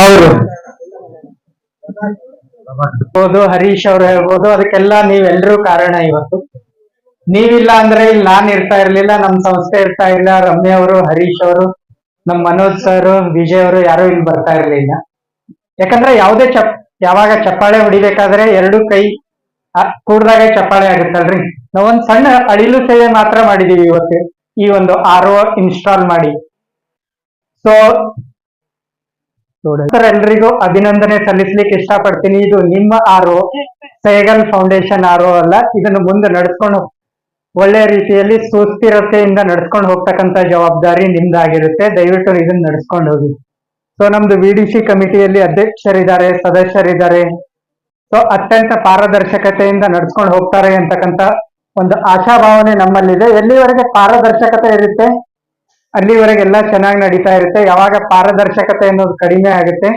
ಅವರು ಹೇಳ್ಬೋದು, ಹರೀಶ್ ಅವ್ರು ಹೇಳ್ಬೋದು, ಅದಕ್ಕೆಲ್ಲ ನೀವೆಲ್ಲರೂ ಕಾರಣ ಇವತ್ತು. ನೀವಿಲ್ಲ ಅಂದ್ರೆ ಇಲ್ಲಿ ನಾನ್ ಇರ್ತಾ ಇರ್ಲಿಲ್ಲ, ನಮ್ ಸಂಸ್ಥೆ ಇರ್ತಾ ಇಲ್ಲ, ರಮ್ಯ ಅವರು, ಹರೀಶ್ ಅವರು, ನಮ್ ಮನೋಜ್ ಸರ್, ವಿಜಯ್ ಅವರು ಯಾರು ಇಲ್ಲಿ ಬರ್ತಾ ಇರ್ಲಿಲ್ಲ. ಯಾಕಂದ್ರೆ ಯಾವುದೇ ಚಪ್, ಯಾವಾಗ ಚಪ್ಪಾಳೆ ಹೊಡಿಬೇಕಾದ್ರೆ ಎರಡು ಕೈ ಕೂಡ್ದಾಗ ಚಪ್ಪಾಳೆ ಆಗುತ್ತಲ್ರಿ? ನಾವೊಂದ್ ಸಣ್ಣ ಅಳಿಲು ಸೇವೆ ಮಾತ್ರ ಮಾಡಿದೀವಿ ಇವತ್ತು, ಈ ಒಂದು ಆರ್ ಇನ್ಸ್ಟಾಲ್ ಮಾಡಿ. ಸೊ ಸರ್, ಎಲ್ರಿಗೂ ಅಭಿನಂದನೆ ಸಲ್ಲಿಸ್ಲಿಕ್ಕೆ ಇಷ್ಟಪಡ್ತೀನಿ. ಇದು ನಿಮ್ಮ ಆರು ಸೇಗಲ್ ಫೌಂಡೇಶನ್ ಆರು ಅಲ್ಲ. ಇದನ್ನು ಮುಂದೆ ನಡೆಸ್ಕೊಂಡು ಒಳ್ಳೆ ರೀತಿಯಲ್ಲಿ ಸುಸ್ಥಿರತೆಯಿಂದ ನಡ್ಸ್ಕೊಂಡು ಹೋಗ್ತಕ್ಕಂತ ಜವಾಬ್ದಾರಿ ನಿಮ್ದಾಗಿರುತ್ತೆ. ದಯವಿಟ್ಟು ಇದನ್ನ ನಡ್ಸ್ಕೊಂಡು ಹೋಗಿ. ಸೊ ನಮ್ದು ವಿ ಡಿ ಸಿ ಕಮಿಟಿಯಲ್ಲಿ ಅಧ್ಯಕ್ಷರಿದ್ದಾರೆ, ಸದಸ್ಯರಿದ್ದಾರೆ. ಸೊ ಅತ್ಯಂತ ಪಾರದರ್ಶಕತೆಯಿಂದ ನಡ್ಸ್ಕೊಂಡು ಹೋಗ್ತಾರೆ ಅಂತಕ್ಕಂತ ಒಂದು ಆಶಾಭಾವನೆ ನಮ್ಮಲ್ಲಿದೆ. ಎಲ್ಲಿವರೆಗೆ ಪಾರದರ್ಶಕತೆ ಇರುತ್ತೆ? ಅಲ್ಲಿವರೆಗೆ ಎಲ್ಲ ಚೆನ್ನಾಗಿ ನಡೀತಾ ಇರುತ್ತೆ. ಯಾವಾಗ ಪಾರದರ್ಶಕತೆ ಅನ್ನೋದು ಕಡಿಮೆ ಆಗುತ್ತೆ.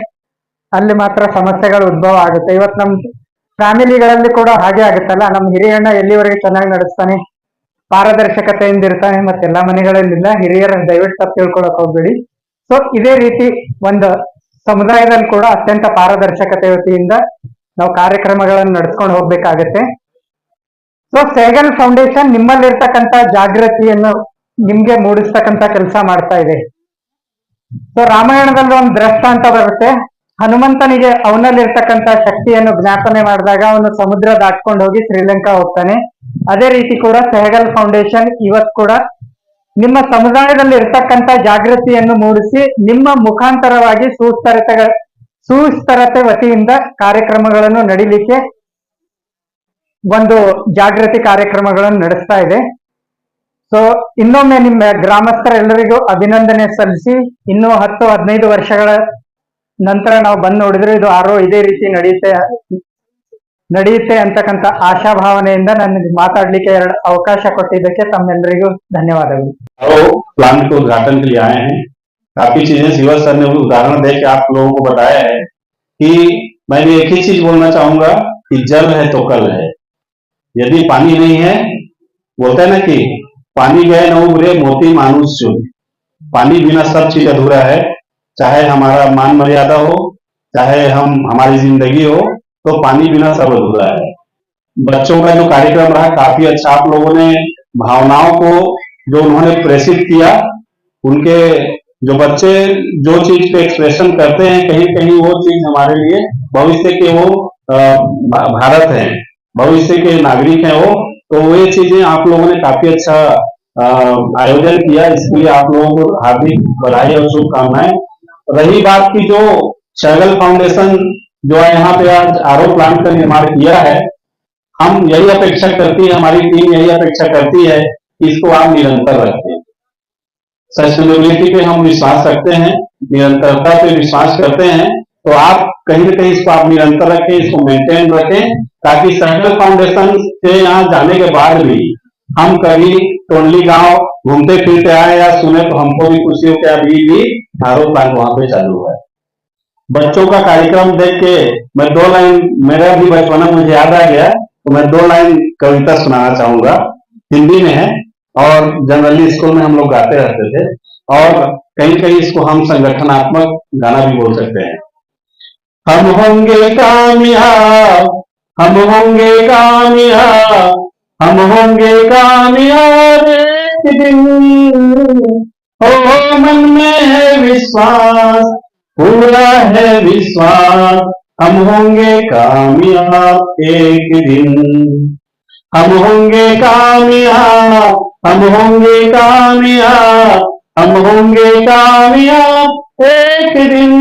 ಅಲ್ಲಿ ಮಾತ್ರ ಸಮಸ್ಯೆಗಳು ಉದ್ಭವ ಆಗುತ್ತೆ. ಇವತ್ ನಮ್ ಫ್ಯಾಮಿಲಿಗಳಲ್ಲಿ ಕೂಡ ಹಾಗೆ ಆಗುತ್ತಲ್ಲ. ನಮ್ ಹಿರಿಯಣ್ಣ ಎಲ್ಲಿವರೆಗೆ ಚೆನ್ನಾಗಿ ನಡೆಸ್ತಾನೆ? ಪಾರದರ್ಶಕತೆಯಿಂದ ಇರ್ತಾನೆ ಮತ್ತೆ ಎಲ್ಲಾ ಮನೆಗಳಲ್ಲಿಲ್ಲ. ಹಿರಿಯರ ದಯವಿಟ್ಟು ತಪ್ಪು ತಿಳ್ಕೊಳಕ್ ಹೋಗ್ಬೇಡಿ. ಸೊ ಇದೇ ರೀತಿ ಒಂದು ಸಮುದಾಯದಲ್ಲಿ ಕೂಡ ಅತ್ಯಂತ ಪಾರದರ್ಶಕತೆ ವತಿಯಿಂದ ನಾವು ಕಾರ್ಯಕ್ರಮಗಳನ್ನು ನಡ್ಸ್ಕೊಂಡು ಹೋಗ್ಬೇಕಾಗತ್ತೆ. ಸೊ ಸೇಗಲ್ ಫೌಂಡೇಶನ್ ನಿಮ್ಮಲ್ಲಿರ್ತಕ್ಕಂತ ಜಾಗೃತಿಯನ್ನು ನಿಮ್ಗೆ ಮೂಡಿಸ್ತಕ್ಕಂತ ಕೆಲಸ ಮಾಡ್ತಾ ಇದೆ. ಸೊ ರಾಮಾಯಣದಲ್ಲಿ ಒಂದು ದ್ರಷ್ಟ ಅಂತ ಬರುತ್ತೆ. ಹನುಮಂತನಿಗೆ ಅವನಲ್ಲಿರ್ತಕ್ಕಂತ ಶಕ್ತಿಯನ್ನು ಜ್ಞಾಪನೆ ಮಾಡಿದಾಗ ಅವನು ಸಮುದ್ರ ದಾಟ್ಕೊಂಡು ಹೋಗಿ ಶ್ರೀಲಂಕಾ ಹೋಗ್ತಾನೆ. ಅದೇ ರೀತಿ ಕೂಡ ಸೆಹಗಲ್ ಫೌಂಡೇಶನ್ ಇವತ್ ಕೂಡ ನಿಮ್ಮ ಸಮುದಾಯದಲ್ಲಿ ಇರ್ತಕ್ಕಂತ ಜಾಗೃತಿಯನ್ನು ಮೂಡಿಸಿ ನಿಮ್ಮ ಮುಖಾಂತರವಾಗಿ ಸುಸ್ಥರತೆ ಸುಸ್ಥರತೆ ವತಿಯಿಂದ ಕಾರ್ಯಕ್ರಮಗಳನ್ನು ನಡೀಲಿಕ್ಕೆ ಒಂದು ಜಾಗೃತಿ ಕಾರ್ಯಕ್ರಮಗಳನ್ನು ನಡೆಸ್ತಾ ಇದೆ. ಸೊ ಇನ್ನೊಮ್ಮೆ ನಿಮ್ಮ ಗ್ರಾಮಸ್ಥರೆಲ್ಲರಿಗೂ ಅಭಿನಂದನೆ ಸಲ್ಲಿಸಿ ಇನ್ನೂ ಹತ್ತು ಹದಿನೈದು ವರ್ಷಗಳ ನಂತರ ನಾವು ಬಂದು ನೋಡಿದ್ರೆ ಇದು ಆರೋ ಇದೇ ರೀತಿ ನಡೆಯುತ್ತೆ ನಡೆಯುತ್ತೆ ಅಂತಕ್ಕಂಥ ಆಶಾಭಾವನೆಯಿಂದ ನನಗೆ ಮಾತಾಡ್ಲಿಕ್ಕೆ ಎರಡು ಅವಕಾಶ ಕೊಟ್ಟಿದ್ದಕ್ಕೆ ತಮ್ಮೆಲ್ಲರಿಗೂ ಧನ್ಯವಾದಗಳು आरो प्लांट के उद्घाटन के लिए आए हैं काफी चीजें शिवा सर ने भी उदाहरण दे के आप लोगों को बताया है कि मैंने एक ही चीज बोलना चाहूंगा कि जल है तो कल है यदि पानी नहीं है बोलते हैं ना कि पानी गए न उभरे मोती मानुष चुन पानी बिना सब चीज़ अधूरा है। चाहे हमारा मान मर्यादा हो, चाहे हम, हमारी ज़िंदगी हो तो पानी बिना सब अधूरा है। बच्चों का जो कार्यक्रम रहा, काफ़ी अच्छा आप लोगों ने भावनाओं को जो उन्होंने प्रेषित किया, उनके जो बच्चे जो चीज़ पे एक्सप्रेशन करते हैं, कहीं कहीं वो चीज़ हमारे लिए भविष्य के वो भारत है, भविष्य के नागरिक हैं वो तो ये चीज़ें आप लोगों ने काफ़ी अच्छा आयोजन किया। इसके लिए आप लोगों को हार्दिक बधाई और शुभकामनाएँ। रही बात की जो शगल फाउंडेशन जो है, यहाँ पे आज आरो प्लांट का निर्माण किया है, हम यही अपेक्षा करती है, हमारी टीम यही अपेक्षा करती है कि इसको आप निरंतर रखें। सस्टेनेबिलिटी पे हम विश्वास रखते हैं, निरंतरता पे विश्वास करते हैं तो आप कहीं ना कहीं इसको आप निरंतर रखें, इसको मेंटेन रखें, ताकि सेंट्रल फाउंडेशन से यहाँ जाने के बाद भी हम कभी टोनली गाँव घूमते फिरते आए या सुने तो हमको भी खुशी हो कि अभी भी आरो प्लांट वहाँ पे चालू है। बच्चों का कार्यक्रम देख के मैं दो लाइन, मेरा भी बचपना मुझे याद आ गया तो मैं दो लाइन कविता सुनाना चाहूँगा। हिंदी में है और जनरली स्कूल में हम लोग गाते रहते थे और कहीं कहीं इसको हम संगठनात्मक गाना भी बोल सकते हैं। हम होंगे कामयाब हम होंगे कामयाब हम होंगे कामयाब एक दिन। हो मन में है विश्वास, पूरा है विश्वास। हम होंगे कामयाब एक दिन। हम होंगे कामयाब, हम होंगे कामयाब, हम होंगे कामयाब एक दिन।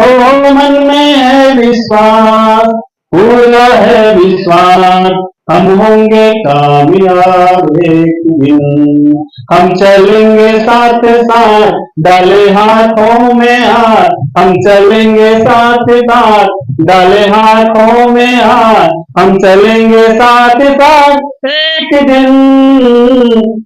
ओ मन में है विश्वास, पूरा है विश्वास। हम होंगे कामयाब एक दिन। हम चलेंगे साथ साथ, डाले हाथों में हाथ। हम चलेंगे साथ साथ, डाले हाथों में हाथ। हम चलेंगे साथ साथ एक दिन।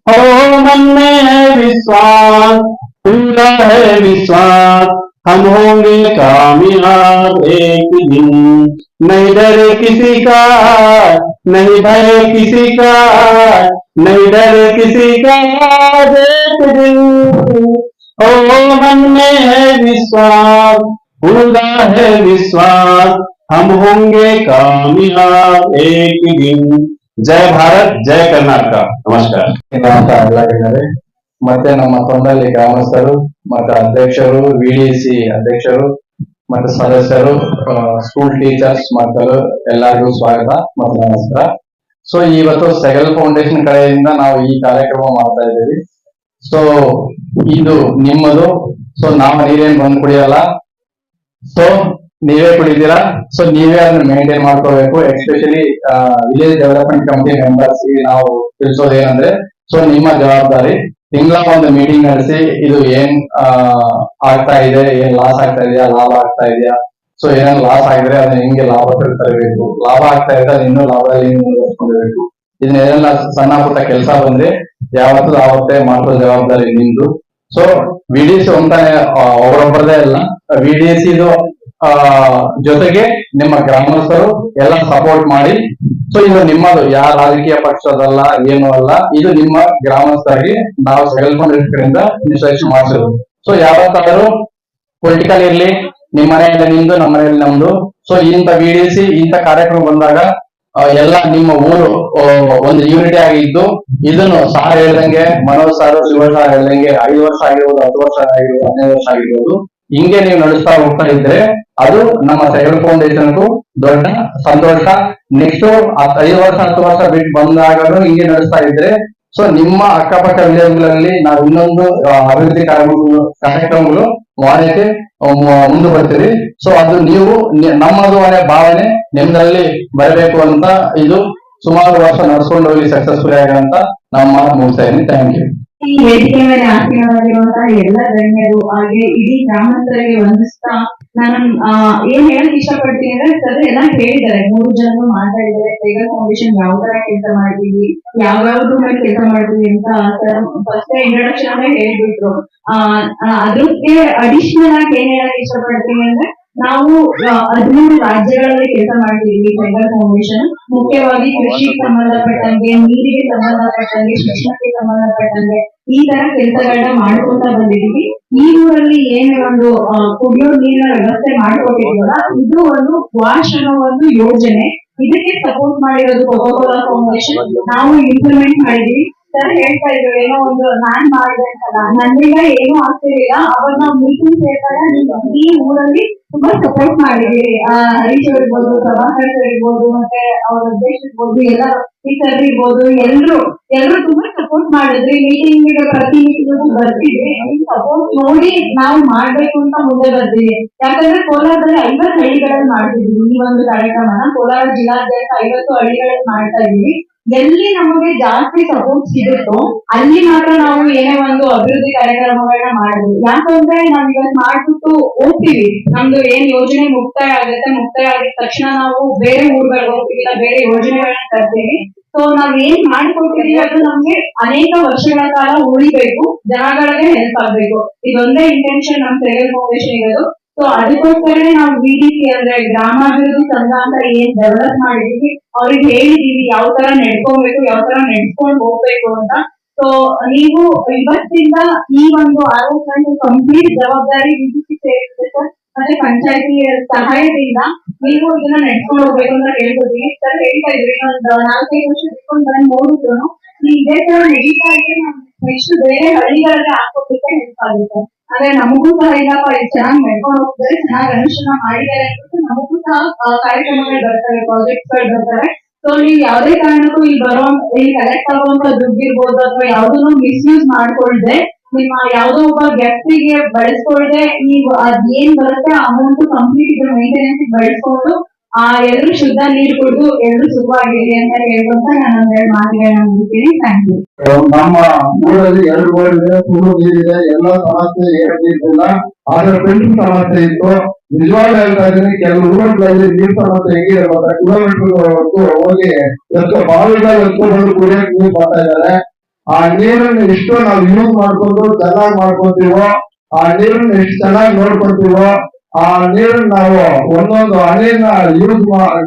हो, मन में है विश्वास पूरा है विश्वास। हम होंगे कामयाब एक दिन। नहीं डरे किसी का नहीं भय किसी का नहीं डरे किसी का एक दिन ओ मन में है विश्वास पूरा है विश्वास हम होंगे कामयाब एक दिन जय भारत जय कर्नाटक नमस्कार ಅಂತ ಹೇಳಾಗಿದ್ದಾರೆ ಮತ್ತೆ ನಮ್ಮ ತೊಂಡಲ್ಲಿ ಗ್ರಾಮಸ್ಥರು ಮತ್ತೆ ಅಧ್ಯಕ್ಷರು ವಿಡಿಸಿ ಅಧ್ಯಕ್ಷರು ಮತ್ತೆ ಸದಸ್ಯರು ಸ್ಕೂಲ್ ಟೀಚರ್ಸ್ ಮಕ್ಕಳು ಎಲ್ಲರಿಗೂ ಸ್ವಾಗತ ಮತ್ತು ನಮಸ್ಕಾರ. ಸೊ ಇವತ್ತು ಸೆಗಲ್ ಫೌಂಡೇಶನ್ ಕಡೆಯಿಂದ ನಾವು ಈ ಕಾರ್ಯಕ್ರಮ ಮಾಡ್ತಾ ಇದ್ದೀವಿ. ಸೊ ಇದು ನಿಮ್ಮದು. ಸೊ ನಾವು ನೀರೇನ್ ಬಂದ್ ಕುಡಿಯಲ್ಲ. ಸೊ ನೀವೇ ಕುಡಿತೀರಾ? ಸೊ ನೀವೇ ಅದನ್ನ ಮೇಂಟೈನ್ ಮಾಡ್ಕೋಬೇಕು especially village development committee members ನಾವು ತಿಳಿಸೋದೇನಂದ್ರೆ ಸೊ ನಿಮ್ಮ ಜವಾಬ್ದಾರಿ. ತಿಂಗಳ ಒಂದು ಮೀಟಿಂಗ್ ನಡೆಸಿ ಇದು ಏನ್ ಆಗ್ತಾ ಇದೆ ಏನ್ ಲಾಸ್ ಆಗ್ತಾ ಇದೆಯಾ ಲಾಭ ಆಗ್ತಾ ಇದೆಯಾ? ಸೊ ಏನೇನ್ ಲಾಸ್ ಆಗಿದ್ರೆ ಅದನ್ನ ಹೆಂಗೆ ಲಾಭ ತರಬೇಕು? ಲಾಭ ಆಗ್ತಾ ಇದೆ ಅದನ್ನ ಇನ್ನೂ ಲಾಭದಲ್ಲಿ ಮುಂದುವರ್ಸ್ಕೊಂಡಿರ್ಬೇಕು ಇದನ್ನೆಲ್ಲ ಸಣ್ಣ ಪುಟ್ಟ ಕೆಲಸ ಬಂದ್ರೆ ಯಾವತ್ತೂ ಆವತ್ತೇ ಮಾಡೋ ಜವಾಬ್ದಾರಿ ನಿಮ್ದು. ಸೊ ವಿ ಡಿ ಸಿ ಅಂತಾನೆ ಅವರೊಬ್ಬರದೇ ಅಲ್ಲ. ವಿ ಇದು ಆ, ಜೊತೆಗೆ ನಿಮ್ಮ ಗ್ರಾಮಸ್ಥರು ಎಲ್ಲ ಸಪೋರ್ಟ್ ಮಾಡಿ ಸೊ ಇದು ನಿಮ್ಮದು ಯಾವ ರಾಜಕೀಯ ಪಕ್ಷದಲ್ಲ, ಏನು ಅಲ್ಲ. ಇದು ನಿಮ್ಮ ಗ್ರಾಮಸ್ಥರಿಗೆ ನಾವು ಕಡೆಯಿಂದ ಇನ್ಸ್ಟ್ರಕ್ಷನ್ ಮಾಡಿಸಿರೋದು ಸೊ ಯಾವತ್ತಾದರೂ ಪೊಲಿಟಿಕಲ್ ಇರ್ಲಿ, ನಿಮ್ಮ ಮನೆಯಲ್ಲಿ ನಿಮ್ದು ನಮ್ಮ ಮನೆಯಲ್ಲಿ ನಮ್ದು. ಸೊ ಇಂಥ ವಿಡಿಸಿ ಇಂಥ ಕಾರ್ಯಕ್ರಮ ಬಂದಾಗ ಎಲ್ಲ ನಿಮ್ಮ ಊರು ಒಂದು ಯೂನಿಟಿ ಆಗಿದ್ದು ಇದನ್ನು ಸಾರ್ ಹೇಳ್ದಂಗೆ, ಮನೋಜ್ ಸಾರು ಶಿವ ಸಾರ್ ಹೇಳ್ದಂಗೆ ಐದು ವರ್ಷ ಆಗಿರ್ಬೋದು, ಹತ್ತು ವರ್ಷ ಆಗಿರ್ಬೋದು, ಹದಿನೈದು ವರ್ಷ ಆಗಿರ್ಬೋದು ಹಿಂಗೆ ನೀವು ನಡೆಸ್ತಾ ಹೋಗ್ತಾ ಇದ್ರೆ ಅದು ನಮ್ಮ ಸೈಬರ್ ಫೌಂಡೇಶನ್ಗೂ ದೊಡ್ಡ ಸಂತೋಷ. ನೆಕ್ಸ್ಟ್ ಐದು ವರ್ಷ ಹತ್ತು ವರ್ಷ ಬಿಟ್ಟು ಬಂದಾಗಲೂ ಹಿಂಗೆ ನಡೆಸ್ತಾ ಇದ್ರೆ ಸೊ ನಿಮ್ಮ ಅಕ್ಕಪಕ್ಕ ವಿಲೇಜ್ಗಳಲ್ಲಿ ನಾವು ಇನ್ನೊಂದು ಅಭಿವೃದ್ಧಿ ಕಾರ್ಯಕ್ರಮಗಳು ಕಾರ್ಯಕ್ರಮಗಳು ಆ, ಮುಂದೆ ಬರ್ತೀರಿ. ಸೊ ಅದು ನೀವು ನಮ್ಮದು ಅನ್ನೋ ಭಾವನೆ ನಿಮ್ದಲ್ಲಿ ಬರಬೇಕು ಅಂತ ಇದು ಸುಮಾರು ವರ್ಷ ನಡ್ಸ್ಕೊಂಡು ಹೋಗಿ ಸಕ್ಸಸ್ಫುಲ್ ಆಗಿ ಅಂತ ನಮ್ಮ ಮಾತು ಮುಗಿಸ್ತಾ ಇದ್ದೀನಿ. ಥ್ಯಾಂಕ್ ಯು ಈ ವೇದಿಕೆ ಮೇಲೆ ಎಲ್ಲ ಗಣ್ಯರು ಹಾಗೆ ಇಡೀ ಗ್ರಾಮಸ್ಥರಿಗೆ ವಂದಿಸ್ತಾ ನಾನು ಏನ್ ಹೇಳಕ್ ಇಷ್ಟಪಡ್ತೀನಿ ಅಂದ್ರೆ ಸರ್ ಎಲ್ಲ ಹೇಳಿದ್ದಾರೆ. ಮೂರು ಜನ ಮಾತಾಡಿದ್ದಾರೆ. ಟೈಗರ್ ಫೌಂಡೇಶನ್ ಯಾವ ತರ ಕೆಲಸ ಮಾಡ್ತೀವಿ ಯಾವ್ಯಾವ್ದು ಮೇಲೆ ಕೆಲಸ ಮಾಡ್ತೀವಿ ಅಂತ ಸರ್ ಫಸ್ಟ್ ಇಂಟ್ರೊಡಕ್ಷನ್ ಹೇಳ್ಬಿಟ್ರು. ಆ ಅದಕ್ಕೆ ಅಡಿಷನಲ್ ಆಗಿ ಏನ್ ಹೇಳಕ್ ಇಷ್ಟಪಡ್ತೀನಿ ಅಂದ್ರೆ ನಾವು ಹದಿಮೂರು ರಾಜ್ಯಗಳಲ್ಲಿ ಕೆಲಸ ಮಾಡ್ತೀವಿ ಟೈಗರ್ ಫೌಂಡೇಶನ್ ಮುಖ್ಯವಾಗಿ ಕೃಷಿಗೆ ಸಂಬಂಧಪಟ್ಟಂಗೆ, ನೀರಿಗೆ ಸಂಬಂಧಪಟ್ಟಂಗೆ, ಶಿಕ್ಷಣಕ್ಕೆ ಸಂಬಂಧಪಟ್ಟಂಗೆ. ಈ ತರ ಕೆಲಸಗಳನ್ನ ಮಾಡ್ಕೊಂತ ಬಂದಿದೀವಿ ಈ ಊರಲ್ಲಿ ಏನೇ ಒಂದು ಕುಡಿಯೋ ನೀರಿನ ವ್ಯವಸ್ಥೆ ಮಾಡ್ಕೊಟ್ಟಿದ್ವಲ್ಲ ಇದು ಒಂದು ವಾಶ್ ಅನ್ನೋ ಒಂದು ಯೋಜನೆ. ಇದಕ್ಕೆ ಸಪೋರ್ಟ್ ಮಾಡಿರೋದು ಕೊಕೊಕೋಲಾ ಫೌಂಡೇಶನ್ ನಾವು ಇಂಪ್ಲಿಮೆಂಟ್ ಮಾಡಿದೀವಿ ಸರ್ ಹೇಳ್ತಾ ಇದ್ರು, ಏನೋ ಒಂದು ನಾನ್ ಮಾಡಿದೆ ಅಂತಲ್ಲ. ನನ್ನಿಂದ ಏನೂ ಆಗ್ತಿರ್ಲಿಲ್ಲ. ಅವಾಗ ನಾವು ಮೀಟಿಂಗ್ ನೀವು ಈ ಊರಲ್ಲಿ ತುಂಬಾ ಸಪೋರ್ಟ್ ಮಾಡಿದೀವಿ ಆ, ಹರೀಶ್ ಇರ್ಬೋದು ಪ್ರಭಾಕರ್ ಸರ್ ಇರ್ಬೋದು ಮತ್ತೆ ಅವ್ರ ಅಧ್ಯಕ್ಷ ಇರ್ಬೋದು ಎಲ್ಲ ಸರ್ ಇರ್ಬೋದು, ಎಲ್ರು ಎಲ್ರು ತುಂಬಾ ಸಪೋರ್ಟ್ ಮಾಡಿದ್ರಿ. ಮೀಟಿಂಗ್ ಪ್ರತಿ ಮೀಟಿಂಗ್ ಬರ್ತಿದ್ವಿ ಸಪೋರ್ಟ್ ನೋಡಿ ನಾವು ಮಾಡ್ಬೇಕು ಅಂತ ಮುಂದೆ ಬರ್ತೀವಿ ಯಾಕಂದ್ರೆ ಕೋಲಾರದಲ್ಲಿ ಐವತ್ತು ಹಳ್ಳಿಗಳಲ್ಲಿ ಮಾಡ್ತಿದ್ವಿ ಈ ಒಂದು ಕಾರ್ಯಕ್ರಮನ ಕೋಲಾರ ಜಿಲ್ಲಾದ್ಯಂತ ಐವತ್ತು ಹಳ್ಳಿಗಳಲ್ಲಿ ಮಾಡ್ತಾ ಇದೀವಿ ಎಲ್ಲಿ ನಮಗೆ ಜಾಸ್ತಿ ಸಪೋರ್ಟ್ ಸಿಗುತ್ತೋ, ಅಲ್ಲಿ ಮಾತ್ರ ನಾವು ಏನೇ ಒಂದು ಅಭಿವೃದ್ಧಿ ಕಾರ್ಯಕ್ರಮಗಳನ್ನ ಮಾಡಿದ್ವಿ ಯಾಕಂದ್ರೆ ನಾವ್ ಇವತ್ತು ಮಾಡ್ಬಿಟ್ಟು ಹೋಗ್ತೀವಿ. ನಮ್ದು ಏನ್ ಯೋಜನೆ ಮುಕ್ತಾಯ ಆಗುತ್ತೆ, ಮುಕ್ತಾಯ ಆಗಿದ ತಕ್ಷಣ ನಾವು ಬೇರೆ ಊರುಗಳಿಗೆ ಹೋಗ್ತೀವಿ, ಇಲ್ಲ ಬೇರೆ ಯೋಜನೆಗಳನ್ನ ತರ್ತೀವಿ. ಸೊ ನಾವ್ ಏನ್ ಮಾಡ್ಕೊಡ್ತೀವಿ ಅದು ನಮ್ಗೆ ಅನೇಕ ವರ್ಷಗಳ ಕಾಲ ಉಳಿಬೇಕು, ಜನಗಳಿಗೆ ಹೆಲ್ಪ್ ಆಗ್ಬೇಕು. ಇದೊಂದೇ ಇಂಟೆನ್ಷನ್ ನಮ್ ಸೇವೆ ಫೌಂಡೇಶನ್ ಇರೋದು. ಸೊ ಅದಕ್ಕೋಸ್ಕರನೇ ನಾವು ವಿಡಿಸಿ ಅಂದ್ರೆ ಗ್ರಾಮಾಭಿವೃದ್ಧಿ ಸಂಘ ಅಂತ ಏನ್ ಡೆವಲಪ್ ಮಾಡಿದೀವಿ, ಅವ್ರಿಗೆ ಹೇಳಿದೀವಿ ಯಾವ ತರ ನಡ್ಕೊಬೇಕು, ಯಾವ ತರ ನಡ್ಕೊಂಡು ಹೋಗ್ಬೇಕು ಅಂತ. ಸೊ ನೀವು ಇವತ್ತಿಂದ ಈ ಒಂದು ಆರೋಗ್ಯ ಕಂಪ್ಲೀಟ್ ಜವಾಬ್ದಾರಿ ವಿಧಿಸಿ ಸೇರಿದೆ ಸರ್. ಮತ್ತೆ ಪಂಚಾಯತಿ ಸಹಾಯದಿಂದ ನೀವು ಇದನ್ನ ನಡ್ಕೊಂಡು ಹೋಗ್ಬೇಕು ಅಂತ ಹೇಳ್ಕೊತೀವಿ ಸರ್ ಹೇಳ್ತಾ ಇದ್ರಿ. ಒಂದು ನಾಲ್ಕೈದು ವರ್ಷ ಇಟ್ಕೊಂಡು ಬಂದ್ ನೋಡಿದ್ರು ಈ ಇದೇ ತರ ನಡೀತಾ ಇದ್ರೆ ನೆಕ್ಸ್ಟ್ ಬೇರೆ ಹಳ್ಳಿಗಳಲ್ಲಿ ಹಾಕೋದಕ್ಕೆ ಹೆಲ್ಪ್ ಆಗುತ್ತೆ. ಆದ್ರೆ ನಮಗೂ ಸಹ ಇಲ್ಲಪ್ಪ ಇದು ಚೆನ್ನಾಗಿ ನಡ್ಕೊಂಡು ಹೋಗ್ತಾರೆ ಚೆನ್ನಾಗಿ ಅನುಷ್ಠಾನ ಮಾಡಿದ್ದಾರೆ ಅಂತ ನಮಗೂ ಸಹ ಕಾರ್ಯಕ್ರಮಗಳು ಬರ್ತವೆ ಪ್ರಾಜೆಕ್ಟ್ಗಳು ಬರ್ತಾರೆ. ಸೊ ನೀವು ಯಾವುದೇ ಕಾರಣಕ್ಕೂ ಇಲ್ಲಿ ಬರೋ, ಇಲ್ಲಿ ಕಲೆಕ್ಟ್ ಆಗುವಂತ ದುಡ್ಡು ಇರ್ಬೋದು ಅಥವಾ ಯಾವ್ದನ್ನು ಮಿಸ್ಯೂಸ್ ಮಾಡ್ಕೊಳ್ದೆ, ನಿಮ್ಮ ಯಾವುದೋ ಒಬ್ಬ ವ್ಯಕ್ತಿಗೆ ಬಳಸ್ಕೊಳ್ದೆ, ನೀವು ಅದ್ ಏನ್ ಬರುತ್ತೆ ಅಮೌಂಟ್ ಕಂಪ್ಲೀಟ್ ಇದ್ರ ಮೇಂಟೆನೆನ್ಸ್ ಬಳಸ್ಕೊಂಡು ಆ ಎಲ್ರು ಶುದ್ಧ ನೀರು ಕುಡಿದು ಎಲ್ರು ಸುಖವಾಗಿರಿ ಅಂತ ಹೇಳ್ಕೊಂತ ನಾನು ಒಂದೆರಡು ಮಾತುಗಳನ್ನ ಮುಗಿಸ್ತೀನಿ ಥ್ಯಾಂಕ್ ಯು ನಮ್ಮ ಊರಲ್ಲಿ ಎರಡು ಬೋರ್ಡ್ ಇದೆ ಕುಡಿದು ನೀರಿದೆ. ಎಲ್ಲ ಸಮಸ್ಯೆ ಏನಿಲ್ಲ ಆದ್ರೆ ಪೆಂಡಿಂಗ್ ಸಮಸ್ಯೆ ಇತ್ತು. ನಿಜವಾಗ್ಲೂ ಹೇಳ್ತಾ ಇದ್ದೀನಿ ಕೆಲವು ಊರುಗಳಲ್ಲಿ ನೀರ್ ಸಮಸ್ಯೆ ಹೇಗೆ ಇರುತ್ತೆ ಕಿಲೋಮೀಟರ್ ಹೋಗಿ ಎಷ್ಟೋ ಬಾವಿಗಳ ಎಷ್ಟೋ ಬಂದು ಕುಡಿಯಕ್ ನೀರು ಬರ್ತಾ ಇದ್ದಾರೆ. ಆ ನೀರನ್ನು ಎಷ್ಟು ನಾವು ಯೂಸ್ ಮಾಡ್ಕೊಂಡು ಚೆನ್ನಾಗಿ ಮಾಡ್ಕೊಂತೀವೋ, ಆ ನೀರನ್ನು ಎಷ್ಟು ಚೆನ್ನಾಗಿ ನೋಡ್ಕೊಂತೀವೋ ಆ ನೀರನ್ನ ನಾವು ಒಂದೊಂದು ಹನಿನ ಯೂಸ್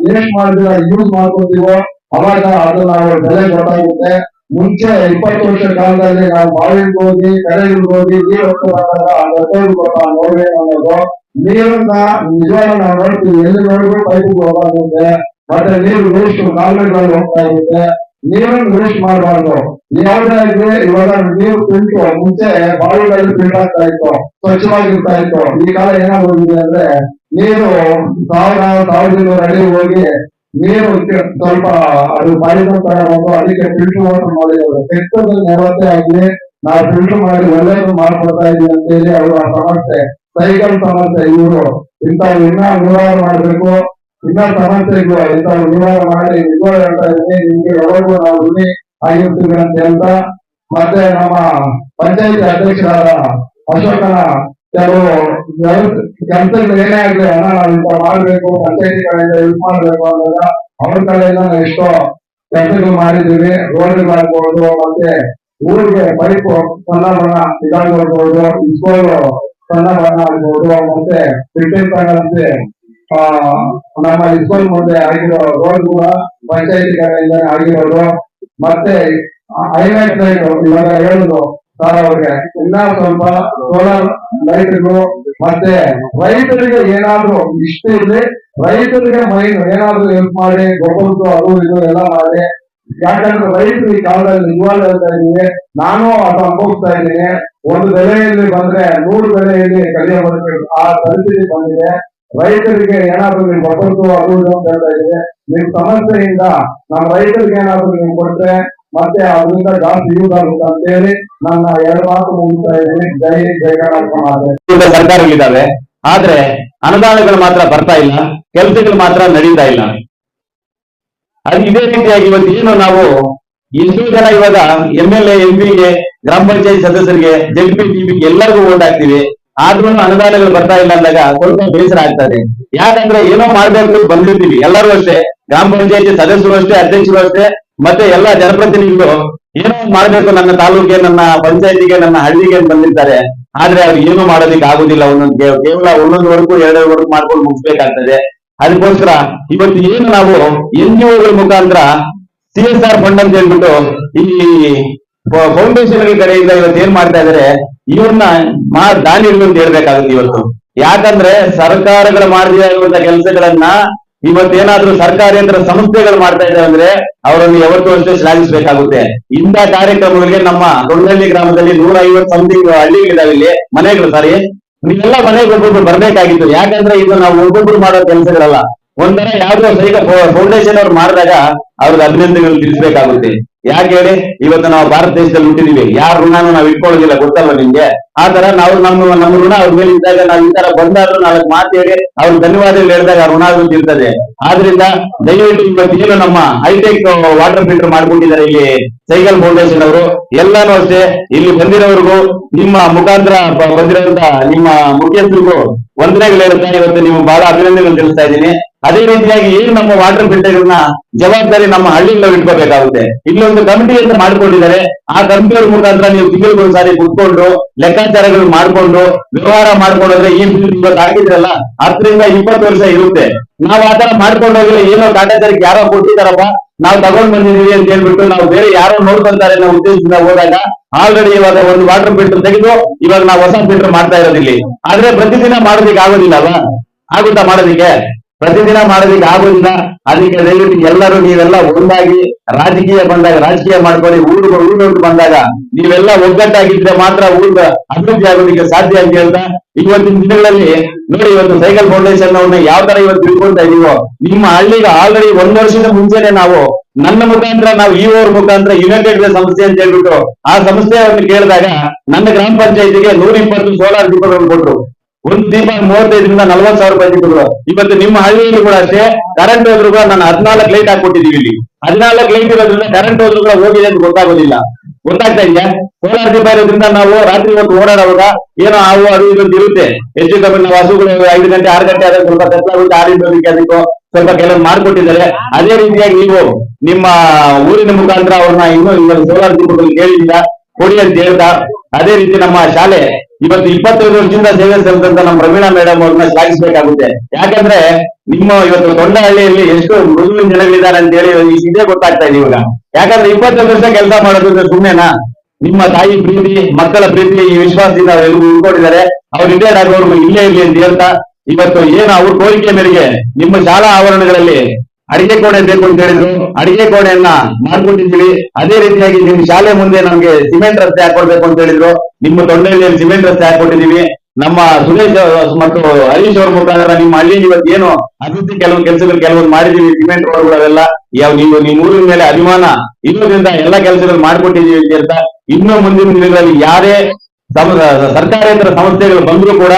ವೇಸ್ಟ್ ಮಾಡಿದ್ರೆ ಯೂಸ್ ಮಾಡ್ಕೊತೀವೋ, ಅವಾಗ ಅದು ನಾವು ಬೆಲೆ ಗೊತ್ತಾಗುತ್ತೆ. ಮುಂಚೆ ಇಪ್ಪತ್ತು ವರ್ಷ ಕಾಲದಲ್ಲಿ ನಾವು ಬಾವಿಗೆ ಹೋಗಿ ಕೆರೆಗೆ ಹೋಗಿ ನೀರು ಗೊತ್ತಾ ನೋಡ್ಬೇಕು ಅನ್ನೋದು ನೀರನ್ನ ನಿಜವಾಗ ನಾವು ನೋಡ್ತೀವಿ, ಎಲ್ಲಿ ನೋಡಿದ್ರು ಪೈಪ್ ಹೋಗುತ್ತೆ ಮತ್ತೆ ನೀರು ವೇಸ್ಟ್ ಕಾಲುವೆಗಳಲ್ಲಿ ಹೋಗ್ತಾ ಇರುತ್ತೆ. ನೀರನ್ನು ವೇಸ್ಟ್ ಮಾಡಬಾರ್ದು. ಯಾವುದೇ ಇದ್ರೆ ಇವಾಗ ನೀರು ಫಿಲ್ಟು ಮುಂಚೆ ಬಾವಿಗಳಲ್ಲಿ ಫಿಲ್ಟ್ ಆಗ್ತಾ ಇತ್ತು, ಸ್ವಚ್ಛವಾಗಿರ್ತಾ ಇತ್ತು. ಈ ಕಾಲ ಏನಾಗೋಗಿದೆ ಅಂದ್ರೆ ನೀರು ಸಾವಿರ, ಸಾವಿರದ ಇನ್ನೂರ ಅಡಿ ಹೋಗಿ ನೀರು ಸ್ವಲ್ಪ ಅದು ಪಾಯ್ಸನ್ ತಗೊಂಡು ಅದಕ್ಕೆ ಫಿಲ್ಟರ್ ವಾಟರ್ ಮಾಡಿದ್ರು ಕೆಟ್ಟದಲ್ಲಿ ನೆರವತ್ತೆ ಆಗಿದೆ ನಾವು ಫಿಲ್ಟರ್ ಮಾಡಿ ಒಳ್ಳೆಯದು ಮಾಡ್ಕೊಡ್ತಾ ಇದೀವಿ ಅಂತೇಳಿ ಅವರು ಆ ಸಮಸ್ಯೆ ಸೈಕಲ್ ಸಮಸ್ಯೆ ಇವರು. ಇಂತ ಇನ್ನ ನಿವಾರಣೆ ಮಾಡ್ಬೇಕು. ಇನ್ನ ಸಮಸ್ಯೆಗಳು ಇಂಥ ನಿವಾರ ಮಾಡಿ, ನಿವಾರಣೆ ಹೇಳ್ತಾ ಇದ್ದೀನಿ. ನಿಮ್ಗೆ ಯಾವಾಗೂ ನಾವು ಋಣಿ ಆಗಿರ್ತೀವಿ ಅಂತ. ಹೇಳ್ತಾ ಮತ್ತೆ ನಮ್ಮ ಪಂಚಾಯತಿ ಅಧ್ಯಕ್ಷರಾದ ಅಶೋಕನ ಕೆಲವು ಕೆಲಸಗಳು ಏನೇ ಆಗ್ಲಿ ಹಣ ನಾವು ಇಂಥ ಮಾಡ್ಬೇಕು, ಪಂಚಾಯತಿ ಕಡೆಯಿಂದ ಯೂಸ್ ಮಾಡ್ಬೇಕು ಅಂದಾಗ ಅವ್ರ ಕಡೆಯಿಂದ ನಾವು ಎಷ್ಟೋ ಕೆಲಸಗಳು ಮಾಡಿದೀವಿ ರೋಡ್ಗಳಾಗ್ಬೋದು ಮತ್ತೆ ಊರಿಗೆ ಪೈಪ್ ಸಣ್ಣ ಬಣ್ಣ ಇದಾಗ್ಬೋದು, ಇಸ್ಕೋಲು ಸಣ್ಣ ಬಣ್ಣ ಆಗ್ಬೋದು, ಮತ್ತೆ ಫಿಟ್ಟಿಂಗ್ ತಗೊಂಡಂತೆ ನಮ್ಮ ಇಸ್ಕೋಲ್ ಮುಂದೆ ಆಗಿರೋ ರೋಡ್ ಕೂಡ ಪಂಚಾಯತಿ ಕಡೆಯಿಂದ ಆಗಿರೋದು. ಮತ್ತೆ ಹೈಲೈಟ್ ಲೈಟ್ ಇವಾಗ ಹೇಳುದು ಸರ್ ಅವ್ರಿಗೆ, ಇನ್ನ ಸ್ವಲ್ಪ ಸೋಲಾರ್ ಲೈಟ್ಗಳು ಮತ್ತೆ ರೈತರಿಗೆ ಏನಾದ್ರು ಇಷ್ಟ ಇದ್ರೆ ರೈತರಿಗೆ ಮೈನ್ ಏನಾದ್ರು ಹೆಲ್ಪ್ ಮಾಡಿ ಗೊಬ್ಬರ ಅದು ಇದು ಎಲ್ಲ ಮಾಡಿ. ಯಾಕಂದ್ರೆ ರೈತರು ಈ ಕಾಲದಲ್ಲಿ ಇನ್ವಾಲ್ವ್ ಆಗ್ತಾ ಇದ್ದೀವಿ, ನಾನು ಅದು ಅನುಭವಿಸ್ತಾ ಇದ್ದೀನಿ. ಒಂದು ಬೆಲೆಯಲ್ಲಿ ಬಂದ್ರೆ ನೂರು ಬೆಲೆಯಲ್ಲಿ ಕಲಿಯ ಆ ಪರಿಸ್ಥಿತಿ ಬಂದಿದೆ. ರೈತರಿಗೆ ಏನಾದ್ರು ನೀವು ಗೊಬ್ಬರದ್ದು ಅದು ಅಂತ ಹೇಳ್ತಾ ಇದ್ರೆ ನಿಮ್ ಸಮಸ್ಯೆಯಿಂದ ನಮ್ಮ ರೈತರಿಗೆ ಏನಾದ್ರು ನೀವು ಕೊಟ್ರೆ ಮತ್ತೆ ಅದರಿಂದ ಜಾಸ್ತಿ ಯೂಸ್ ಆಗುತ್ತೆ ಅಂತ ಹೇಳಿ ನನ್ನ ಎರಡು ಮಾತು ಮುಗಿಸ್ತಾ ಇದ್ದೀನಿ. ಜೈ ಜೈ ಕರ್ನಾಟಕ ಆದ್ರೆ ಅನುದಾನಗಳು ಮಾತ್ರ ಬರ್ತಾ ಇಲ್ಲ. ಕೆಲಸಗಳು ಮಾತ್ರ ನಡೀತಾ ಇಲ್ಲ. ಅದು ಇದೇ ರೀತಿಯಾಗಿ ಇವತ್ತು ಏನು ನಾವು ಎಷ್ಟೋ ಜನ ಇವಾಗ ಎಂ ಎಲ್ ಎಂ ಪಿಗೆ ಗ್ರಾಮ ಪಂಚಾಯತ್ ಸದಸ್ಯರಿಗೆ ಜೆಡ್ ಪಿ ಟಿ ಎಲ್ಲರಿಗೂ ಓಟ್ ಹಾಕ್ತಿವಿ. ಆದ್ರೂ ಅನುದಾನಗಳು ಬರ್ತಾ ಇಲ್ಲ ಅಂದಾಗ ಸ್ವಲ್ಪ ಬೇಸರ ಆಗ್ತದೆ. ಯಾಕಂದ್ರೆ ಏನೋ ಮಾಡ್ಬೇಕು ಬಂದಿರ್ತೀವಿ. ಎಲ್ಲರೂ ಅಷ್ಟೇ, ಗ್ರಾಮ ಪಂಚಾಯತಿ ಸದಸ್ಯರು ಅಷ್ಟೇ, ಅಧ್ಯಕ್ಷರು ಅಷ್ಟೇ, ಮತ್ತೆ ಎಲ್ಲಾ ಜನಪ್ರತಿನಿಧಿಗಳು ಏನೋ ಮಾಡ್ಬೇಕು ನನ್ನ ತಾಲೂಕಿಗೆ, ನನ್ನ ಪಂಚಾಯತಿಗೆ, ನನ್ನ ಹಳ್ಳಿಗೆ ಬಂದಿರ್ತಾರೆ. ಆದ್ರೆ ಅವ್ರು ಏನು ಮಾಡೋದಿಕ್ಕೆ ಆಗುದಿಲ್ಲ ಒಂದೊಂದು ಕೇವಲ ಒಂದೊಂದು ವರ್ಗು ಎರಡು ವರ್ಗು ಮಾಡ್ಕೊಂಡು ಮುಗಿಸ್ಬೇಕಾಗ್ತದೆ. ಅದಕ್ಕೋಸ್ಕರ ಇವತ್ತು ಏನು ನಾವು ಎನ್ ಜಿ ಒಗಳ ಮುಖಾಂತರ ಸಿ ಎಸ್ ಆರ್ ಫಂಡ್ ಅಂತ ಹೇಳ್ಬಿಟ್ಟು ಈ ಫೌಂಡೇಶನ್ ಕಡೆಯಿಂದ ಇವತ್ತು ಏನ್ ಮಾಡ್ತಾ ಇದಾರೆ ಇವ್ರನ್ನ ಮಾ ದಾನಿ ಅಂತ ಹೇಳ್ಬೇಕಾಗುತ್ತೆ ಇವತ್ತು. ಯಾಕಂದ್ರೆ ಸರ್ಕಾರಗಳು ಮಾಡಿದ ಇರುವಂತ ಕೆಲಸಗಳನ್ನ ಇವತ್ತೇನಾದ್ರೂ ಸರ್ಕಾರೇತರ ಸಂಸ್ಥೆಗಳು ಮಾಡ್ತಾ ಇದ್ದಾರೆ ಅಂದ್ರೆ ಅವರನ್ನು ಯಾವತ್ತೂ ಅಷ್ಟೇ ಶ್ಲಾಘಿಸಬೇಕಾಗುತ್ತೆ. ಇಂಥ ಕಾರ್ಯಕ್ರಮಗಳಿಗೆ ನಮ್ಮ ದೊಡ್ಡಹಳ್ಳಿ ಗ್ರಾಮದಲ್ಲಿ ನೂರ ಐವತ್ತು ಸಮಥಿಂಗ್ ಹಳ್ಳಿಗಳಿದಾವೆ ಇಲ್ಲಿ ಮನೆಗಳು ಸಾರಿ ನೀವೆಲ್ಲ ಮನೆಗೆ ಒಬ್ಬೊಬ್ರು ಬರ್ಬೇಕಾಗಿತ್ತು. ಯಾಕಂದ್ರೆ ಇದು ನಾವು ಒಬ್ಬೊಬ್ರು ಮಾಡೋ ಕೆಲಸಗಳಲ್ಲ. ಒಂದರ ಯಾವ್ದೋ ಫೌಂಡೇಶನ್ ಅವ್ರು ಮಾಡಿದಾಗ ಅವ್ರಿಗೆ ಅಭಿನಂದನೆಗಳು ತಿಳಿಸಬೇಕಾಗುತ್ತೆ. ಯಾಕೆ ಹೇಳಿ? ಇವತ್ತು ನಾವು ಭಾರತ ದೇಶದಲ್ಲಿ ಹುಟ್ಟಿದೀವಿ. ಯಾರ ಋಣನೂ ನಾವು ಇಟ್ಕೊಳ್ಳೋದಿಲ್ಲ, ಗೊತ್ತಲ್ವ ನಿಮ್ಗೆ? ಆ ತರ ನಾವು ನಮ್ಮ ನಮ್ಮ ಋಣ ಅವ್ರ ಮೇಲೆ ಇದ್ದಾಗ ನಾವು ಈ ತರ ಬಂದಾದ್ರೂ ನಾಲ್ಕು ಮಾತು ಹೇಳಿ ಅವ್ರ ಧನ್ಯವಾದಗಳು ಹೇಳಿದಾಗ ಋಣ ಇರ್ತದೆ ಆದ್ರಿಂದ ದಯವಿಟ್ಟು ಇವತ್ತು ಏನು ನಮ್ಮ ಹೈಟೆಕ್ ವಾಟರ್ ಫಿಲ್ಟರ್ ಮಾಡ್ಕೊಂಡಿದ್ದಾರೆ ಇಲ್ಲಿ ಸೈಕಲ್ ಫೌಂಡೇಶನ್ ಅವರು. ಎಲ್ಲಾನು ಅಷ್ಟೇ, ಇಲ್ಲಿ ಬಂದಿರೋರ್ಗು ನಿಮ್ಮ ಮುಖಾಂತರ ಬಂದಿರೋ ನಿಮ್ಮ ಮುಖ್ಯಸ್ಥರಿಗೂ ವಂದನೆಗಳು ಹೇಳ್ತಾ ಇವತ್ತು ನೀವು ಬಹಳ ಅಭಿನಂದನೆಗಳು ತಿಳಿಸ್ತಾ ಇದ್ದೀನಿ. ಅದೇ ರೀತಿಯಾಗಿ ಏನು ನಮ್ಮ ವಾಟರ್ ಫಿಲ್ಟರ್ನ ಜವಾಬ್ದಾರಿ ನಮ್ಮ ಹಳ್ಳಿಯಿಂದ ಇಟ್ಕೋಬೇಕಾಗುತ್ತೆ. ಇಲ್ಲೊಂದು ಕಮಿಟಿ ಅಂತ ಮಾಡ್ಕೊಂಡಿದ್ದಾರೆ. ಆ ಕಮಿಟಿಯವ್ರ ಮುಖಾಂತರ ನೀವು ತಿಂಗಳಿಗೊಂದ್ಸಾರಿ ಕುತ್ಕೊಂಡು ಲೆಕ್ಕಾಚಾರಗಳು ಮಾಡ್ಕೊಂಡು ವ್ಯವಹಾರ ಮಾಡ್ಕೊಂಡ್ರೆ ಈ ಬಿಲ್ ಇವತ್ತು ಹತ್ತರಿಂದ ಇಪ್ಪತ್ತು ವರ್ಷ ಇರುತ್ತೆ. ನಾವು ಆತರ ಮಾಡ್ಕೊಂಡು ಹೋಗಿಲ್ಲ ಏನೋ ಕಾಟಾಚಾರಕ್ಕೆ ಯಾರೋ ಕೊಟ್ಟಿದ್ದಾರಪ್ಪ, ನಾವು ತಗೊಂಡ್ ಬಂದಿದ್ದೀವಿ ಅಂತ ಹೇಳ್ಬಿಟ್ಟು ನಾವು ಬೇರೆ ಯಾರೋ ನೋಡ್ಕೊಂತಾರೆ ಅನ್ನೋ ಉದ್ದೇಶದಿಂದ ಹೋದಾಗ ಆಲ್ರೆಡಿ ಇವಾಗ ಒಂದು ವಾಟರ್ ಫಿಲ್ಟರ್ ತೆಗೆದು ಇವಾಗ ನಾವು ಹೊಸ ಫಿಲ್ಟರ್ ಮಾಡ್ತಾ ಇರೋದಿಲ್ಲಿ. ಆದ್ರೆ ಪ್ರತಿದಿನ ಮಾಡೋದಿಕ್ಕೆ ಆಗೋದಿಲ್ಲ ಅಲ್ವಾ? ಆಗುತ್ತಾ ಮಾಡೋದಕ್ಕೆ? ಪ್ರತಿದಿನ ಮಾಡೋದಕ್ಕೆ ಆಗೋದಿಲ್ಲ. ಅದಕ್ಕೆ ದಯವಿಟ್ಟು ಎಲ್ಲರೂ ನೀವೆಲ್ಲ ಒಂದಾಗಿ ರಾಜಕೀಯ ಬಂದಾಗ, ರಾಜಕೀಯ ಮಾಡ್ಕೊಳ್ಳಿ, ಊರು ಊರು ಬಂದಾಗ ನೀವೆಲ್ಲ ಒಗ್ಗಟ್ಟಾಗಿದ್ರೆ ಮಾತ್ರ ಊರು ಅಭಿವೃದ್ಧಿ ಆಗೋದಕ್ಕೆ ಸಾಧ್ಯ ಅಂತ ಹೇಳ್ತಾ, ಇವತ್ತಿನ ದಿನಗಳಲ್ಲಿ ನೋಡಿ, ಇವತ್ತು ಸೈಕಲ್ ಫೌಂಡೇಶನ್ ಅವ್ರನ್ನ ಯಾವ ತರ ಇವತ್ತು ತಿಳ್ಕೊಳ್ತಾ ಇದೀವೋ, ನಿಮ್ಮ ಹಳ್ಳಿಗೆ ಆಲ್ರೆಡಿ ಒಂದ್ ವರ್ಷದ ಮುಂಚೆನೆ ನಾವು ನನ್ನ ಮುಖಾಂತರ ನಾವು ಈ ಓರ್ ಮುಖಾಂತರ ಯುನೈಟೆಡ್ ಸಂಸ್ಥೆ ಅಂತ ಹೇಳ್ಬಿಟ್ಟು ಆ ಸಂಸ್ಥೆ ಅವ್ರನ್ನ ಕೇಳಿದಾಗ ನನ್ನ ಗ್ರಾಮ ಪಂಚಾಯತಿಗೆ ನೂರ ಇಪ್ಪತ್ತು ಸೋಲಾರ್ ದೀಪಗಳನ್ನು ಕೊಟ್ರು. ಒಂದು ದೀಪ ಮೂವತ್ತೈದರಿಂದ ನಲ್ವತ್ ಸಾವಿರ ರೂಪಾಯಿ ಸಿಕ್ಕಿದ್ರು. ಇವತ್ತು ನಿಮ್ಮ ಹಳ್ಳಿಯಲ್ಲಿ ಕೂಡ ಅಷ್ಟೇ ಕರೆಂಟ್ ಹೋದ್ರು ಕೂಡ ನಾನು ಹದಿನಾಲ್ಕು ಲೈಟ್ ಹಾಕೊಟ್ಟಿದೀವಿ ಇಲ್ಲಿ. ಹದಿನಾಲ್ಕು ಲೈಟ್ ಇರೋದ್ರಿಂದ ಕರೆಂಟ್ ಹೋದ್ರು ಕೂಡ ಹೋಗಿದೆ ಅಂತ ಗೊತ್ತಾಗೋದಿಲ್ಲ. ಗೊತ್ತಾಗ್ತಾ ಇದೆಯಾ? ಸೋಲಾರ್ ದೀಪ ಇರೋದ್ರಿಂದ ನಾವು ರಾತ್ರಿ ಹೊತ್ತು ಓಡಾಡುವಾಗ ಏನೋ ಹಾವು ಅದು ಇದು ಅಂತ ಇರುತ್ತೆ. ಹೆಚ್ಚು ಕಮ್ಮಿ ನಾವು ಹಸುಗಳು ಐದು ಗಂಟೆ, ಆರು ಗಂಟೆ ಆದಾಗ ಸ್ವಲ್ಪ ಕತ್ಲಾಗುತ್ತೆ ಆಡಿದ್ದೋದಕ್ಕೆ ಅದಕ್ಕೆ ಸ್ವಲ್ಪ ಕೆಲವು ಮಾಡ್ಕೊಟ್ಟಿದ್ದಾರೆ ಅದೇ ರೀತಿಯಾಗಿ ನೀವು ನಿಮ್ಮ ಊರಿನ ಮುಖಾಂತರ ಅವ್ರನ್ನ ಇನ್ನೂ ಸೋಲಾರ್ ದೀಪಗಳು ಕೇಳಿಲ್ಲ ಕೊಡಿ ಅಂತ ಹೇಳ್ತಾ ಅದೇ ರೀತಿ ನಮ್ಮ ಶಾಲೆ ಇವತ್ತು ಇಪ್ಪತ್ತೈದು ವರ್ಷದಿಂದ ಸೇವೆ ಸಲ್ಲಿಸಿದಂತ ನಮ್ಮ ಪ್ರವೀಣಾ ಮೇಡಮ್ ಅವ್ರನ್ನ ಶ್ಲಾಘಿಸಬೇಕಾಗುತ್ತೆ. ಯಾಕಂದ್ರೆ ನಿಮ್ಮ ಇವತ್ತು ತೊಂಡಹಳ್ಳಿಯಲ್ಲಿ ಎಷ್ಟು ಮೃದುವಿನ ಜನಗಳಿದ್ದಾರೆ ಅಂತ ಹೇಳಿ ಇದೇ ಗೊತ್ತಾಗ್ತಾ ಇದೆ ಇವಾಗ. ಯಾಕಂದ್ರೆ ಇಪ್ಪತ್ತೈದು ವರ್ಷ ಕೆಲಸ ಮಾಡೋದು ಸುಮ್ಮನೆನಾ ನಿಮ್ಮ ತಾಯಿ ಪ್ರೀತಿ, ಮಕ್ಕಳ ಪ್ರೀತಿ, ಈ ವಿಶ್ವಾಸದಿಂದ ಎಲ್ಲರೂ ಉಳ್ಕೊಂಡಿದ್ದಾರೆ. ಅವ್ರು ರಿಟೈರ್ಡ್ ಇಲ್ಲೇ ಇರ್ಲಿ ಅಂತ ಹೇಳ್ತಾ, ಇವತ್ತು ಏನು ಅವ್ರ ಕೋರಿಕೆ ಮೇರೆಗೆ ನಿಮ್ಮ ಶಾಲಾ ಆವರಣಗಳಲ್ಲಿ ಅಡಿಗೆ ಕೋಣೆ ಬೇಕು ಅಂತ ಹೇಳಿದ್ರು. ಅಡಿಗೆ ಕೋಣೆಯನ್ನ ಮಾಡ್ಕೊಟ್ಟಿದ್ದೀವಿ ಅದೇ ರೀತಿಯಾಗಿ ನಿಮ್ ಶಾಲೆ ಮುಂದೆ ನಮ್ಗೆ ಸಿಮೆಂಟ್ ರಸ್ತೆ ಹಾಕೊಡ್ಬೇಕು ಅಂತ ಹೇಳಿದ್ರು. ನಿಮ್ಮ ತೊಂಡೆಯಲ್ಲಿ ಸಿಮೆಂಟ್ ರಸ್ತೆ ಹಾಕೊಟ್ಟಿದೀವಿ ನಮ್ಮ ಸುರೇಶ್ ಮತ್ತು ಹರೀಶ್ ಅವ್ರ ಮುಖಾಂತರ ನಿಮ್ಮ ಹಳ್ಳಿ ಇವತ್ತು ಏನು ಅಭಿವೃದ್ಧಿ ಕೆಲವು ಕೆಲಸಗಳು ಕೆಲವೊಂದು ಮಾಡಿದೀವಿ ಸಿಮೆಂಟ್ ರೋಡ್ಗಳೆಲ್ಲ ಯಾವ ನೀವು ನಿಮ್ ಊರಿನ ಮೇಲೆ ಅಭಿಮಾನ ಇರೋದ್ರಿಂದ ಎಲ್ಲಾ ಕೆಲಸಗಳು ಮಾಡ್ಕೊಟ್ಟಿದೀವಿ ಅಂತ ಇನ್ನು ಮುಂದಿನ ದಿನಗಳಲ್ಲಿ ಯಾರೇ ಸರ್ಕಾರೇತರ ಸಂಸ್ಥೆಗಳು ಬಂದ್ರು ಕೂಡ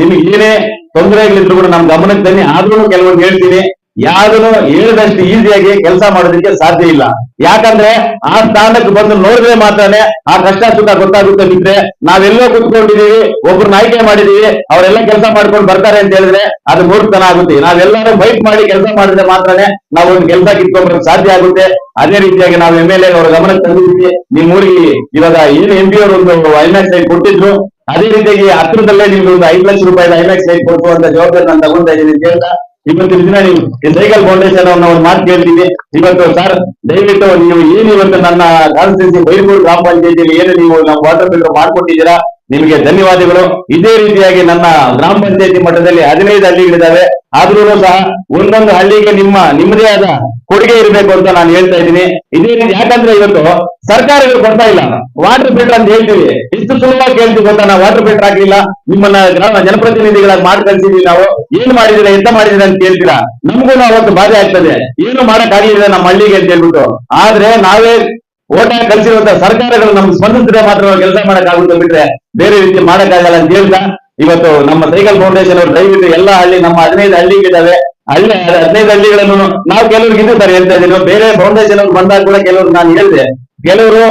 ನಿಮಗೆ ಏನೇ ತೊಂದರೆಗಳಿದ್ರು ಕೂಡ ನಮ್ ಗಮನಕ್ಕೆ ತನ್ನಿ. ಆದ್ರೂ ಕೆಲವೊಂದು ಹೇಳ್ತೀನಿ. ಯಾವ್ದನ್ನು ಹೇಳಿದಷ್ಟು ಈಸಿಯಾಗಿ ಕೆಲಸ ಮಾಡೋದಕ್ಕೆ ಸಾಧ್ಯ ಇಲ್ಲ. ಯಾಕಂದ್ರೆ ಆ ಸ್ಥಾನಕ್ಕೆ ಬಂದು ನೋಡಿದ್ರೆ ಮಾತ್ರನೇ ಆ ಕಷ್ಟ ಸುಖ ಗೊತ್ತಾಗುತ್ತೆ ಬಿಟ್ರೆ ನಾವೆಲ್ಲೋ ಕುತ್ಕೊಂಡಿದೀವಿ ಒಬ್ರನ್ನ ಆಯ್ಕೆ ಮಾಡಿದೀವಿ ಅವರೆಲ್ಲ ಕೆಲಸ ಮಾಡ್ಕೊಂಡು ಬರ್ತಾರೆ ಅಂತ ಹೇಳಿದ್ರೆ ಅದು ಮೂರ್ತನ ಆಗುತ್ತೆ. ನಾವೆಲ್ಲರೂ ಬೈಟ್ ಮಾಡಿ ಕೆಲಸ ಮಾಡಿದ್ರೆ ಮಾತ್ರನೇ ನಾವು ಒಂದು ಕೆಲಸ ಕಿತ್ಕೊಂಡ್ಬರಕ್ ಸಾಧ್ಯ ಆಗುತ್ತೆ. ಅದೇ ರೀತಿಯಾಗಿ ನಾವು ಎಂ ಎಲ್ ಎ ಅವರ ಗಮನಕ್ಕೆ ತಂದಿದ್ದೀವಿ. ನಿಮ್ಮ ಊರಿಗೆ ಇವಾಗ ಏನು ಎಂ ಪಿ ಅವರು ಒಂದು ಐಮ್ಯಾಕ್ಸ್ ಸೈಡ್ ಕೊಟ್ಟಿದ್ರು. ಅದೇ ರೀತಿಯಾಗಿ ಹತ್ರದಲ್ಲೇ ನಿಮ್ಗೆ ಒಂದು ಐದು ಲಕ್ಷ ರೂಪಾಯಿ ಐಮ್ಯಾಕ್ಸ್ ಸೈಡ್ ಕೊಟ್ಟು ಅಂತ ಜವಾಬ್ದಾರಿ ನಾನು ತಗೊಂತಾ ಇದ್ದೀನಿ ಅಂತ ಹೇಳ್ತಾ ಇವತ್ತಿನ ದಿನ ನೀವು ಸೈಕಲ್ ಫೌಂಡೇಶನ್ ಅವ್ರನ್ನ ಒಂದು ಮಾತು ಕೇಳ್ತೀವಿ ಇವತ್ತು ಸರ್ ದಯವಿಟ್ಟು ನೀವು ಏನು ಇವತ್ತು ನನ್ನ ಕಾನ್ಸ್ಟಿಟ್ಯೂನ್ಸಿ ಬೈರ್ಗೂರು ಗ್ರಾಮ ಪಂಚಾಯತಿಯಲ್ಲಿ ಏನು ನೀವು ನಮ್ಮ ವಾಟರ್ ಫಿಲ್ಟರ್ ಮಾಡ್ಕೊಟ್ಟಿದ್ದೀರಾ? ನಿಮಗೆ ಧನ್ಯವಾದಗಳು. ಇದೇ ರೀತಿಯಾಗಿ ನನ್ನ ಗ್ರಾಮ ಪಂಚಾಯತಿ ಮಟ್ಟದಲ್ಲಿ ಹದಿನೈದು ಹಳ್ಳಿಗಳಿದ್ದಾವೆ. ಆದ್ರೂ ಸಹ ಒಂದೊಂದು ಹಳ್ಳಿಗೆ ನಿಮ್ಮ, ನಿಮ್ಮದೇ ಆದ ಕೊಡುಗೆ ಇರಬೇಕು ಅಂತ ನಾನು ಹೇಳ್ತಾ ಇದ್ದೀನಿ. ಇದೇ ರೀತಿ ಯಾಕಂದ್ರೆ ಇವತ್ತು ಸರ್ಕಾರಗಳು ಕೊಡ್ತಾ ಇಲ್ಲ. ವಾಟರ್ ಫಿಲ್ಟರ್ ಅಂತ ಹೇಳ್ತೀವಿ. ಇಷ್ಟು ಸುಲಭ ಕೇಳ್ತೀವಿ ಅಂತ ನಾವು ವಾಟರ್ ಫಿಲ್ಟರ್ ಆಗಿಲ್ಲ ನಿಮ್ಮನ್ನ ಗ್ರಾಮ ಜನಪ್ರತಿನಿಧಿಗಳಾಗಿ ಮಾಡಿ ಕಳಿಸಿದ್ವಿ ನಾವು. ಏನ್ ಮಾಡಿದಿರ ಎಂತ ಮಾಡಿದಿರ ಅಂತ ಕೇಳ್ತೀರಾ? ನಮಗೂ ಅವತ್ತು ಬಾಧೆ ಆಗ್ತದೆ. ಏನು ಮಾಡಕ್ ಆಗ್ಲಿಲ್ಲ ನಮ್ಮ ಹಳ್ಳಿಗೆ ಅಂತ ಹೇಳ್ಬಿಟ್ಟು. ಆದ್ರೆ ನಾವೇ ಓಟ್ ಕಳಿಸಿರುವಂತಹ ಸರ್ಕಾರಗಳು ನಮ್ಗೆ ಸ್ಪಂದಿಸಿದ್ರೆ ಮಾತ್ರ ಕೆಲಸ ಮಾಡಕ್ಕಾಗುತ್ತೆ ಬಿಟ್ರೆ ಬೇರೆ ರೀತಿ ಮಾಡಕ್ಕಾಗಲ್ಲ ಅಂತ ಹೇಳ್ತಾ, ಇವತ್ತು ನಮ್ಮ ಸೈಕಲ್ ಫೌಂಡೇಶನ್ ಅವರು ದಯವಿಟ್ಟು ಎಲ್ಲ ಹಳ್ಳಿ, ನಮ್ಮ ಹದಿನೈದು ಹಳ್ಳಿಗಳಿದ್ದಾವೆ ಹಳ್ಳಿ, ಹದಿನೈದು ಹಳ್ಳಿಗಳನ್ನು ನಾವು ಕೆಲವ್ರಿಗೆ ಇದು ಸರ್ ಹೇಳ್ತಾ ಇದ್ದೀವಿ ಬೇರೆ ಫೌಂಡೇಶನ್ ಅವ್ರು ಬಂದಾಗ ಕೂಡ ಕೆಲವರು ನಾನು ಹೇಳಿದೆ, ಕೆಲವರು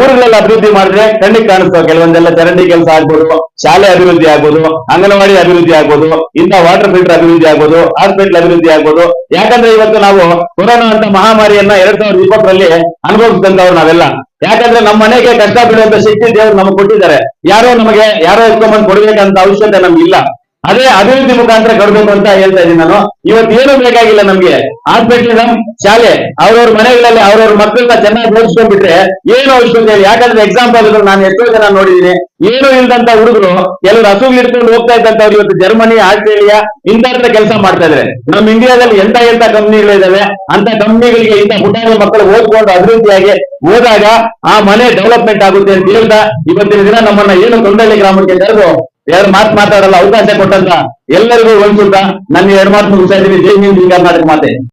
ಊರುಗಳೆಲ್ಲ ಅಭಿವೃದ್ಧಿ ಮಾಡಿದ್ರೆ ಕಣ್ಣಿಗೆ ಕಾಣಿಸ್ತಾವ. ಕೆಲವೊಂದೆಲ್ಲ ಚರಂಡಿ ಕೆಲಸ ಆಗ್ಬೋದು, ಶಾಲೆ ಅಭಿವೃದ್ಧಿ ಆಗ್ಬೋದು, ಅಂಗನವಾಡಿ ಅಭಿವೃದ್ಧಿ ಆಗ್ಬೋದು, ಇಂಥ ವಾಟರ್ ಫಿಲ್ಟರ್ ಅಭಿವೃದ್ಧಿ ಆಗ್ಬೋದು ಹಾಸ್ಪಿಟಲ್ ಅಭಿವೃದ್ಧಿ ಆಗ್ಬೋದು. ಯಾಕಂದ್ರೆ ಇವತ್ತು ನಾವು ಕೊರೋನಾ ಅಂತ ಮಹಾಮಾರಿಯನ್ನ ಎರಡ್ ಸಾವಿರದ ಇಪ್ಪತ್ತರಲ್ಲಿ ಅನುಭವಿಸಿದಂತವ್ರು ನಾವೆಲ್ಲ. ಯಾಕಂದ್ರೆ ನಮ್ಮ ಮನೆಗೆ ಕಷ್ಟ ಬಿಡುವಂತ ಶಕ್ತಿ ದೇವರು ನಮಗೆ ಕೊಟ್ಟಿದ್ದಾರೆ. ಯಾರೋ ನಮಗೆ ಯಾರೋ ಎತ್ಕೊಂಡ್ಬಂದು ಕೊಡ್ಬೇಕಂತ ಅವಶ್ಯಕತೆ ನಮ್ಗೆ ಇಲ್ಲ ಅದೇ ಅಭಿವೃದ್ಧಿ ಮುಖಾಂತರ ಕೊಡ್ಬೇಕು ಅಂತ ಹೇಳ್ತಾ ಇದ್ದೀನಿ ನಾನು. ಇವತ್ತು ಏನು ಬೇಕಾಗಿಲ್ಲ ನಮ್ಗೆ. ಹಾಸ್ಪಿಟಲ್ ಶಾಲೆ, ಅವ್ರವ್ರ ಮನೆಗಳಲ್ಲಿ ಅವ್ರವ್ರ ಮಕ್ಕಳನ್ನ ಚೆನ್ನಾಗಿ ಓದಿಸ್ಕೊಂಡ್ಬಿಟ್ರೆ ಏನು ಅವಶ್ಯಕತೆ ಯಾಕಂದ್ರೆ ಎಕ್ಸಾಂಪಲ್ ನಾನು ಎಷ್ಟೋ ಜನ ನೋಡಿದೀನಿ ಏನು ಇಲ್ದಂತ ಹುಡುಗರು ಎಲ್ಲರೂ ಹಸುಗಳು ಇಟ್ಕೊಂಡು ಹೋಗ್ತಾ ಇದ್ದಂತವ್ರು ಇವತ್ತು ಜರ್ಮನಿ ಆಸ್ಟ್ರೇಲಿಯಾ ಇಂಥ ಕೆಲಸ ಮಾಡ್ತಾ ಇದ್ರೆ. ನಮ್ಮ ಇಂಡಿಯಾದಲ್ಲಿ ಎಂತ ಎಂತ ಕಂಪ್ನಿಗಳಿದಾವೆ ಅಂತ ಕಂಪ್ನಿಗಳಿಗೆ ಇಂಥ ಪುಟಾಣಿ ಮಕ್ಕಳು ಓದ್ಕೊಂಡು ಅಭಿವೃದ್ಧಿಯಾಗಿ ಹೋದಾಗ ಆ ಮನೆ ಡೆವಲಪ್ಮೆಂಟ್ ಆಗುತ್ತೆ ಅಂತ ಹೇಳ್ತಾ ಇವತ್ತಿನ ದಿನ ನಮ್ಮನ್ನ ಏನು ತೊಂದರೆ ಗ್ರಾಮಕ್ಕೆ ಕರೆದು ಎರಡು ಮಾತು ಮಾತಾಡಲ್ಲ, ಅವಕಾಶ ಕೊಟ್ಟಂತ ಎಲ್ಲರಿಗೂ ಒಂದ್ಸುತ್ತ ನನ್ನ ಎರಡು ಮಾತು ಮುಗಿಸ್ತಾ ಇದ್ದೀನಿ. ಜೈ ಹಿಂದ್ ಕರ್ನಾಟಕ ಮಾತೆ.